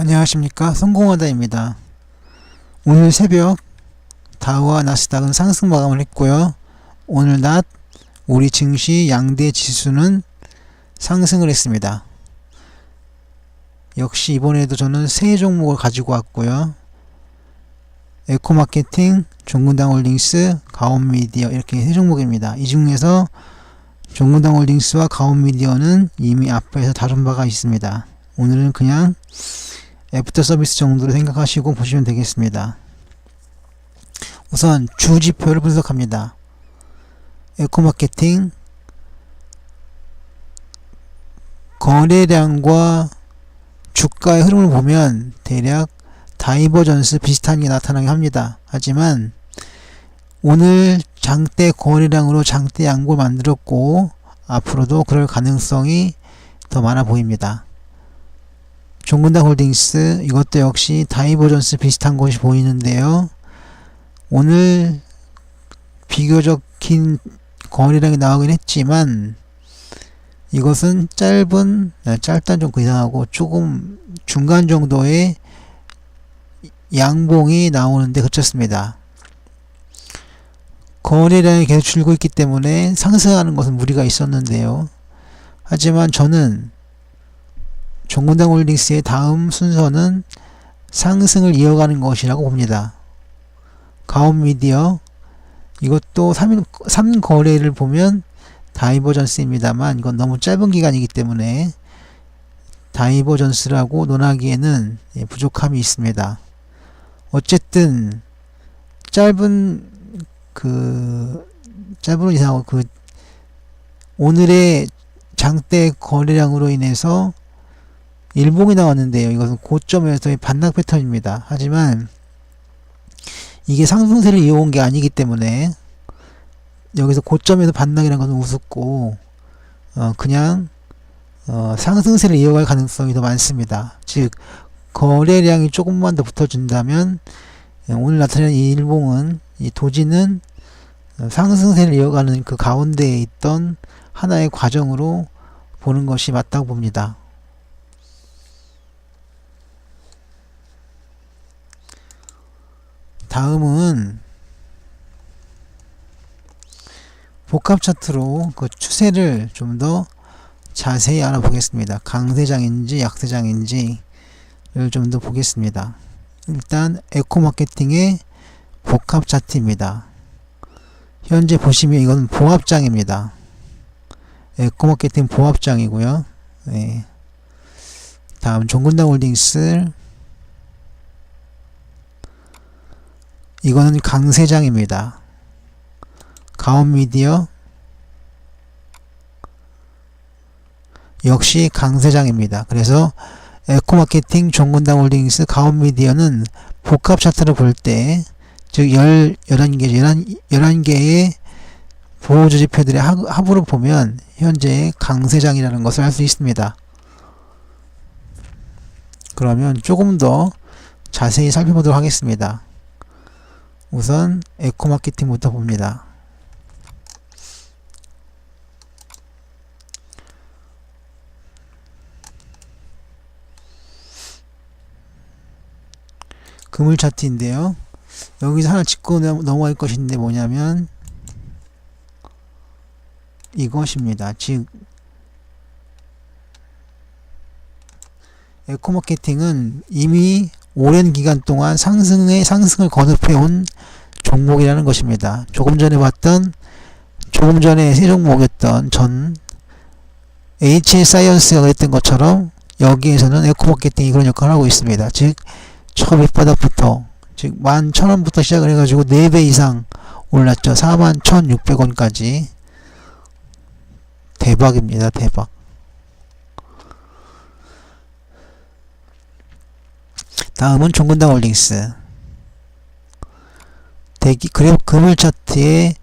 안녕하십니까 성공하다입니다. 오늘 새벽 다우와 나스닥은 상승 마감을 했고요. 오늘 낮 우리 증시 양대 지수는 상승을 했습니다. 역시 이번에도 저는 세 종목을 가지고 왔고요. 에코마케팅, 종군당홀딩스, 가온미디어 이렇게 세 종목입니다. 이 중에서 종군당홀딩스와 가온미디어는 이미 앞에서 다룬 바가 있습니다. 오늘은 그냥 애프터 서비스 정도로 생각하시고 보시면 되겠습니다. 우선 주 지표를 분석합니다. 에코마케팅 거래량과 주가의 흐름을 보면 대략 다이버전스 비슷한 게 나타나게 합니다. 하지만 오늘 장대 거래량으로 장대 양보를 만들었고 앞으로도 그럴 가능성이 더 많아 보입니다. 종근당 홀딩스 이것도 역시 다이버전스 비슷한 것이 보이는데요. 오늘 비교적 긴 거래량이 나오긴 했지만 이것은 짧은 아, 짧다는 좀 이상하고 조금 중간 정도의 양봉이 나오는데 그쳤습니다. 거래량이 계속 줄고 있기 때문에 상승하는 것은 무리가 있었는데요. 하지만 저는 종군당 홀딩스의 다음 순서는 상승을 이어가는 것이라고 봅니다. 가온미디어 이것도 3인, 3거래를 보면 다이버전스입니다만 이건 너무 짧은 기간이기 때문에 다이버전스라고 논하기에는 예, 부족함이 있습니다. 어쨌든 짧은 그 짧은 이상하고 그 오늘의 장대 거래량으로 인해서 일봉이 나왔는데요. 이것은 고점에서의 반락 패턴입니다. 하지만 이게 상승세를 이어온 게 아니기 때문에 여기서 고점에서 반락이라는 것은 우습고 어 그냥 어 상승세를 이어갈 가능성이 더 많습니다. 즉 거래량이 조금만 더 붙어준다면 예, 오늘 나타난 이 일봉은 이 도지는 어, 상승세를 이어가는 그 가운데에 있던 하나의 과정으로 보는 것이 맞다고 봅니다. 다음은 복합 차트로 그 추세를 좀 더 자세히 알아보겠습니다. 강세장인지 약세장인지를 좀 더 보겠습니다. 일단 에코마케팅의 복합 차트입니다. 현재 보시면 이건 보합장입니다. 에코마케팅 보합장이고요. 네. 다음 종군당 홀딩스 이거는 강세장입니다. 가온미디어 역시 강세장입니다. 그래서 에코마케팅, 종군당 홀딩스, 가온미디어는 복합 차트를 볼 때, 즉, 11개, 11, 11개의 보호주지표들의 합으로 보면, 현재 강세장이라는 것을 알 수 있습니다. 그러면 조금 더 자세히 살펴보도록 하겠습니다. 우선 에코 마케팅부터 봅니다. 그물 차트인데요. 여기서 하나 짚고 넘어갈 것인데 뭐냐면 이것입니다. 즉 에코마케팅은 이미 오랜 기간 동안 상승의 상승을 거듭해 온 종목이라는 것입니다. 조금 전에 봤던 조금 전에 세 종목이었던 전 HS 사이언스가 그랬던 것처럼 여기에서는 에코마케팅이 그런 역할을 하고 있습니다. 즉 첫 밑바닥부터 즉 11,000원부터 시작을 해가지고 4배 이상 올랐죠. 41,600원까지 대박입니다. 대박. 다음은 종근당 홀딩스 대기 그래 금을 차트의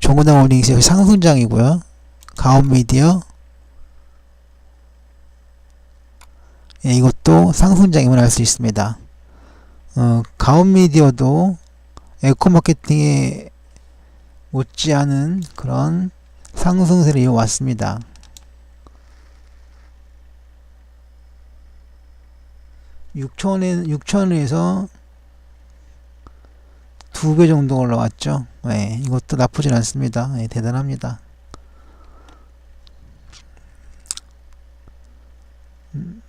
종근당 홀딩스의 상승장이고요. 가온미디어 예, 이것도 상승장임을 알 수 있습니다. 어, 가온미디어도 에코마케팅에 못지않은 그런 상승세를 이어왔습니다. 6천에 6천에서 두 배 정도 올라왔죠. 네, 이것도 나쁘진 않습니다. 네, 대단합니다. 음,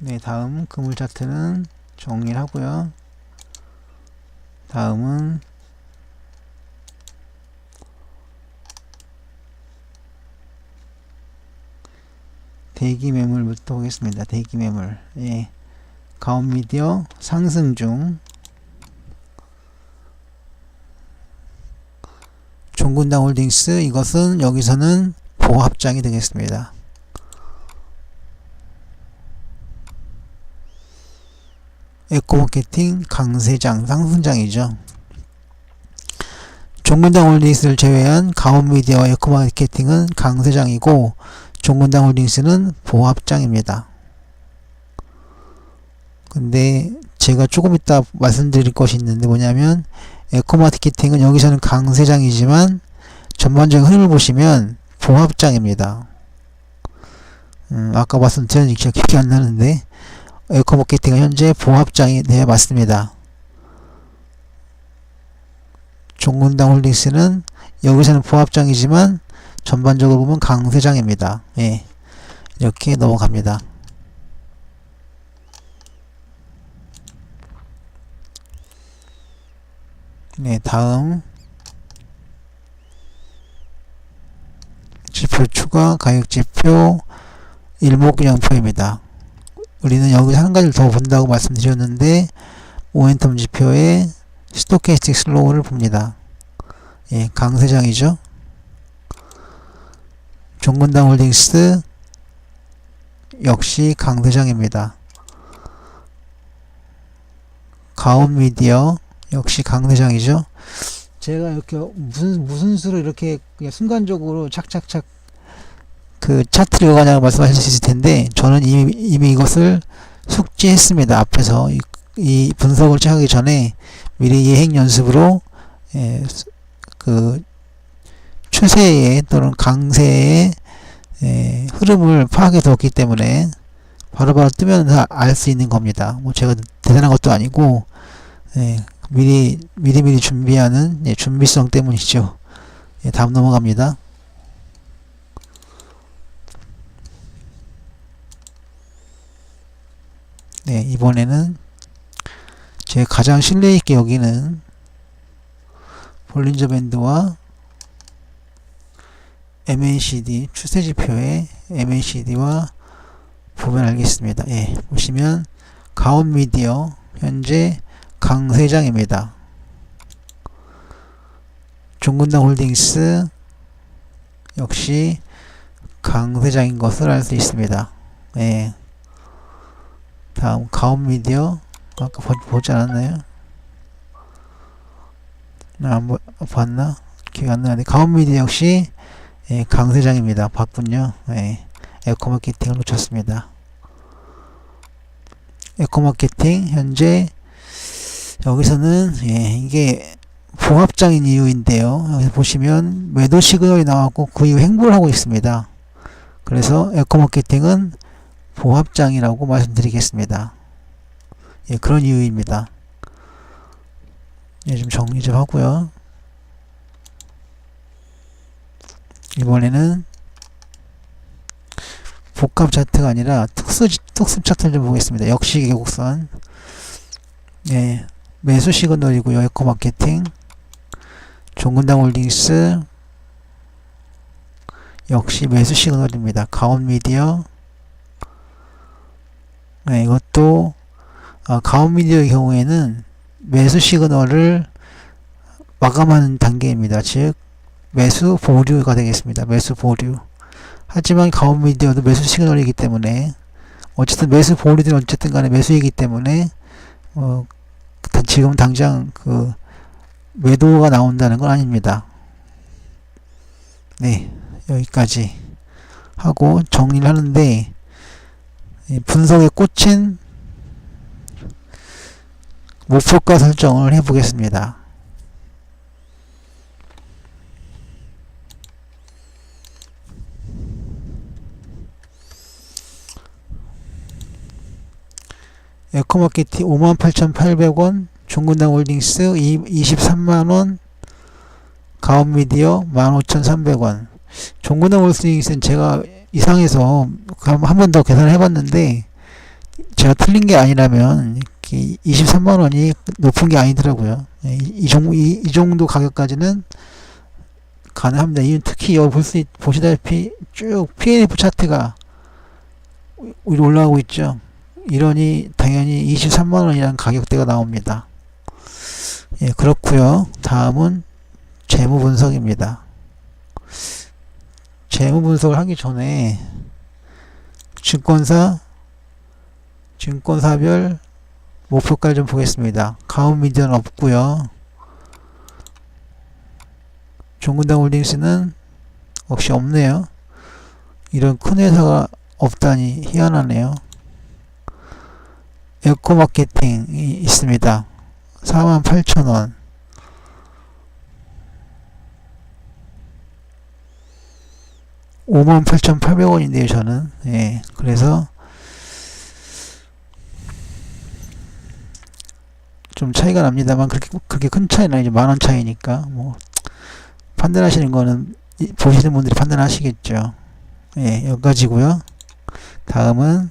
네, 다음 그물 차트는 정리를 하고요. 다음은 대기 매물부터 보겠습니다. 대기 매물. 예. 가온 미디어 상승 중. 종군당 홀딩스 이것은 여기서는 보합장이 되겠습니다. 에코마케팅 강세장 상승장이죠. 종군당 홀딩스를 제외한 가온미디어와 에코마케팅은 강세장이고 종군당 홀딩스는 보합장입니다. 근데 제가 조금 이따 말씀드릴 것이 있는데 뭐냐면 에코마케팅은 여기서는 강세장이지만 전반적인 흐름을 보시면 보합장입니다. 음, 아까 말씀드렸는지 기억이 안 나는데 에코마케팅은 현재 보합장이 되어 맞습니다. 종군당 홀딩스는 여기서는 보합장이지만 전반적으로 보면 강세장입니다. 예. 이렇게 넘어갑니다. 네, 다음 지표 추가 가격 지표 일목균형표입니다. 우리는 여기서 한 가지를 더 본다고 말씀드렸는데 모멘텀 지표의 스토캐스틱 슬로우를 봅니다. 예, 강세장이죠. 종근당 홀딩스 역시 강세장입니다. 가온 미디어 역시 강세장이죠. 제가 이렇게 무슨 무슨 수로 이렇게 그냥 순간적으로 착착착 그 차트를 요가냐고 말씀하실 수 있을 텐데 저는 이미, 이미 이것을 숙지했습니다. 앞에서 이, 이 분석을 시작하기 전에 미리 예행 연습으로 예, 그 추세의 또는 강세의 예, 흐름을 파악해 두었기 때문에 바로바로 뜨면 알수 있는 겁니다. 뭐 제가 대단한 것도 아니고 예, 미리 미리 미리 준비하는 예, 준비성 때문이죠. 예, 다음 넘어갑니다. 네, 이번에는 제 가장 신뢰 있게 여기는 볼린저 밴드와 MACD 추세 지표의 MACD와 보면 알겠습니다. 예, 보시면 가온 미디어 현재 강세장입니다. 종근당 홀딩스 역시 강세장인 것을 알 수 있습니다. 예. 다음 가온 미디어 아까 보, 보지 않았나요? 아, 뭐, 봤나? 기억 안 나는데 가온 미디어 역시 예, 강 세장입니다. 봤군요. 예, 에코마케팅을 놓쳤습니다. 에코마케팅 현재 여기서는 예, 이게 봉합장인 이유인데요. 여기 보시면 매도 시그널이 나왔고 그 이후 행보를 하고 있습니다. 그래서 에코마케팅은 보합장이라고 말씀드리겠습니다. 예, 그런 이유입니다. 예, 좀 정리 좀 하고요. 이번에는 복합 차트가 아니라 특수, 특수 차트를 좀 보겠습니다. 역시 계곡선. 예, 매수 시그널이고요. 에코 마케팅. 종근당 홀딩스. 역시 매수 시그널입니다. 가온 미디어. 네, 이것도 아, 가온 미디어의 경우에는 매수 시그널을 마감하는 단계입니다. 즉 매수 보류가 되겠습니다. 매수 보류. 하지만 가온 미디어도 매수 시그널이기 때문에 어쨌든 매수 보류든 어쨌든 간에 매수이기 때문에 어, 지금 당장 그 매도가 나온다는 건 아닙니다. 네, 여기까지 하고 정리를 하는데 분석에 꽂힌 목표가 설정을 해보겠습니다. 에코마케팅 58,800원, 종근당 홀딩스 23만원, 가온미디어 15,300원. 종근당 홀딩스는 제가 이상해서 한 번 더 계산을 해봤는데 제가 틀린 게 아니라면 23만 원이 높은 게 아니더라고요. 예, 이, 이, 정, 이, 이 정도 가격까지는 가능합니다. 이 특히 여기 볼 수, 보시다시피 쭉 PNF 차트가 위로 올라가고 있죠. 이러니 당연히 23만 원이라는 가격대가 나옵니다. 예, 그렇고요. 다음은 재무 분석입니다. 재무 분석을 하기 전에 증권사 증권사별 목표가를 좀 보겠습니다. 가온미디어는 없고요. 종근당 홀딩스는 역시 없네요. 이런 큰 회사가 없다니 희한하네요. 에코 마케팅이 있습니다. 48,000원. 오만 팔천 팔백 원인데요, 저는. 예, 그래서 좀 차이가 납니다만 그렇게 그렇게 큰 차이는 아니죠. 만원 차이니까 뭐 판단하시는 거는 이- 보시는 분들이 판단하시겠죠. 예, 여기까지고요. 다음은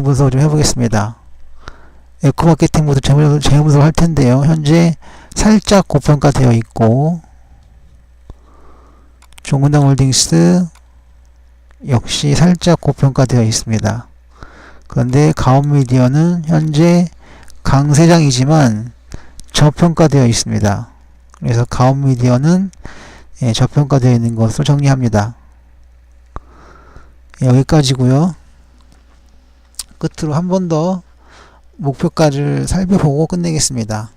재무 분석을 좀 해보겠습니다. 에코 마케팅부터 재무, 재무 분석을 할 텐데요. 현재 살짝 고평가 되어 있고 종근당 홀딩스 역시 살짝 고평가 되어 있습니다. 그런데 가온미디어는 현재 강세장이지만 저평가되어 있습니다. 그래서 가온미디어는 예, 저평가되어 있는 것으로 정리합니다. 예, 여기까지고요. 끝으로 한 번 더 목표가를 살펴보고 끝내겠습니다.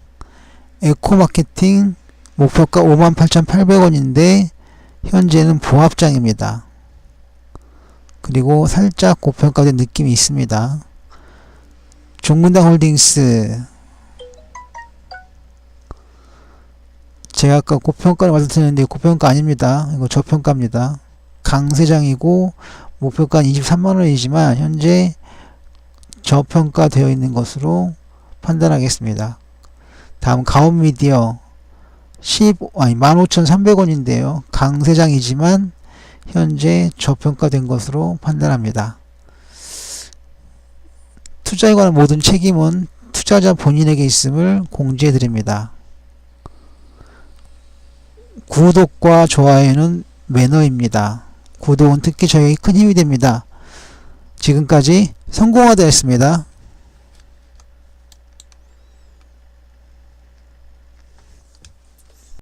에코마케팅 목표가 58,800원인데 현재는 보합장입니다. 그리고 살짝 고평가된 느낌이 있습니다. 종근당 홀딩스 제가 아까 고평가를 말씀드렸는데 고평가 아닙니다. 이거 저평가입니다. 강세장이고 목표가는 23만원이지만 현재 저평가되어 있는 것으로 판단하겠습니다. 다음 가온미디어 10 아니 15,300원인데요. 강세장이지만 현재 저평가된 것으로 판단합니다. 투자에 관한 모든 책임은 투자자 본인에게 있음을 공지해 드립니다. 구독과 좋아요는 매너입니다. 구독은 특히 저에게 큰 힘이 됩니다. 지금까지 성공하다였습니다.